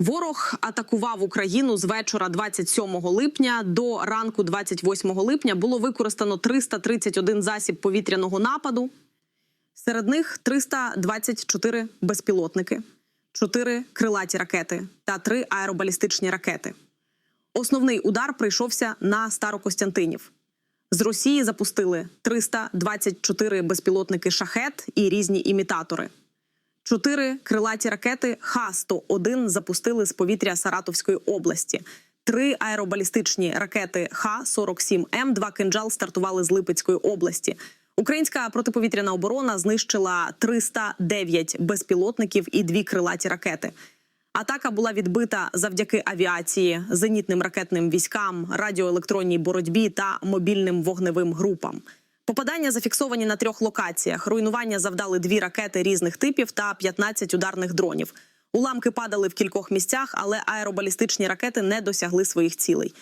Ворог атакував Україну з вечора 27 липня до ранку 28 липня. Було використано 331 засіб повітряного нападу. Серед них 324 безпілотники, 4 крилаті ракети та 3 аеробалістичні ракети. Основний удар прийшовся на Старокостянтинів. З Росії запустили 324 безпілотники шахет і різні імітатори. Чотири крилаті ракети Х-101 запустили з повітря Саратовської області. Три аеробалістичні ракети Х-47М, два кинджал стартували з Липецької області. Українська протиповітряна оборона знищила 309 безпілотників і дві крилаті ракети. Атака була відбита завдяки авіації, зенітним ракетним військам, радіоелектронній боротьбі та мобільним вогневим групам. Попадання зафіксовані на трьох локаціях. Руйнування завдали дві ракети різних типів та 15 ударних дронів. Уламки падали в кількох місцях, але аеробалістичні ракети не досягли своїх цілей.